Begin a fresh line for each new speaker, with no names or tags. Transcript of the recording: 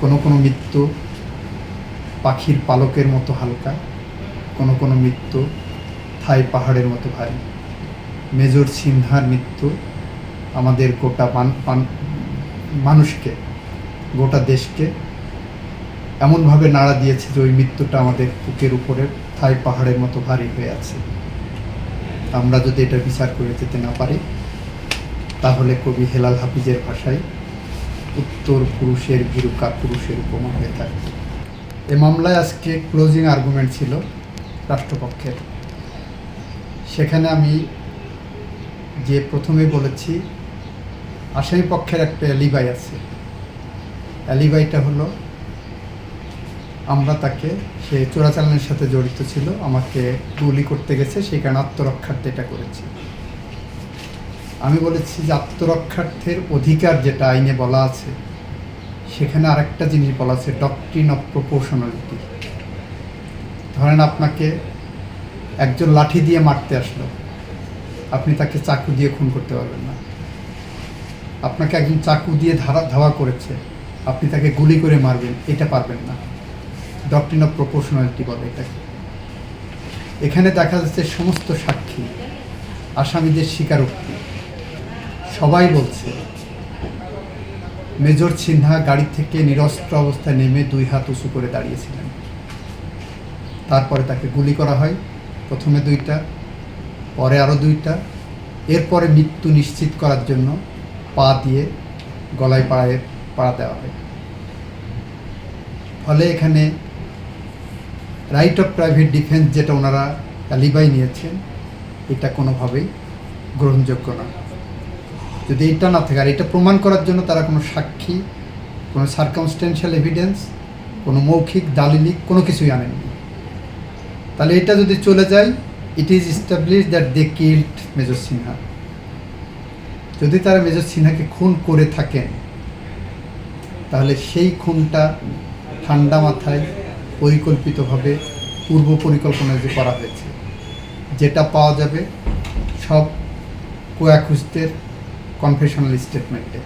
কোনো কোনো মৃত্যু পাখির পালকের মতো হালকা, কোনো কোনো মৃত্যু থাই পাহাড়ের মতো ভারী। মেজর সিনহার মৃত্যু আমাদের গোটা মান- মান- মানুষকে, গোটা দেশকে এমনভাবে নাড়া দিয়েছে যে ওই মৃত্যুটা আমাদের বুকের উপরে থাই পাহাড়ের মতো ভারী হয়ে আছে। আমরা যদি এটা বিচার করে যেতে না পারি, তাহলে কবি হেলাল হাফিজের ভাষায় উত্তর পুরুষের ভীরুকা পুরুষের উপমা হয়ে থাকবে এ মামলায় আজকে ক্লোজিং আর্গুমেন্ট ছিল রাষ্ট্রপক্ষের। সেখানে আমি যে প্রথমে বলেছি, আসামি পক্ষের একটা অ্যালিবাই আছে। অ্যালিবাইটা হলো, আমরা তাকে, সে চোরাচালানের সাথে জড়িত ছিল, আমাকে গুলি করতে গেছে সেই কারণে আত্মরক্ষার্থে এটা করেছে। আমি বলেছি যে আত্মরক্ষার্থের অধিকার যেটা আইনে বলা আছে, সেখানে আরেকটা জিনিস বলা আছে ডক্ট্রিন অফ প্রপোর্শনালিটি ধরেন আপনাকে একজন লাঠি দিয়ে মারতে আসলো, আপনি তাকে চাকু দিয়ে খুন করতে পারবেন না। আপনাকে একজন চাকু দিয়ে ধারা, ধাওয়া করেছে, আপনি তাকে গুলি করে মারবেন, এটা পারবেন না। ডক্ট্রিন অফ প্রপোর্শনালিটি বলে এটাকে। এখানে দেখা যাচ্ছে সমস্ত সাক্ষী আসামিদের স্বীকারোক্তি। সবাই বলছে, মেজর সিনহা গাড়ি থেকে নিরস্ত্র অবস্থায় নেমে দুই হাত উঁচু করে দাঁড়িয়েছিলেন। তারপরে তাকে গুলি করা হয়, প্রথমে দুইটা, পরে আরও দুইটা, এরপরে মৃত্যু নিশ্চিত করার জন্য পা দিয়ে গলায় পায়ে পাড়া দেওয়া হয়। ফলে এখানে রাইট অফ প্রাইভেট ডিফেন্স যেটা ওনারা অ্যালিবাই নিয়েছেন, এটা কোনোভাবেই গ্রহণযোগ্য না যদি এটা না থাকে, আর এটা প্রমাণ করার জন্য তারা কোনো সাক্ষী, কোনো সার্কামস্টেন্সিয়াল এভিডেন্স কোনো মৌখিক, দালিলিক কোনো কিছুই আনেননি। তাহলে এটা যদি চলে যায় it is establish that they killed major Sinha যদি তারা মেজর সিনহাকে খুন করে থাকেন, তাহলে সেই খুনটা ঠান্ডা মাথায় পরিকল্পিতভাবে পূর্ব পরিকল্পনা যে করা হয়েছে, যেটা পাওয়া যাবে সব কোয়াকুস্তের কনফেশনাল স্টেটমেন্টে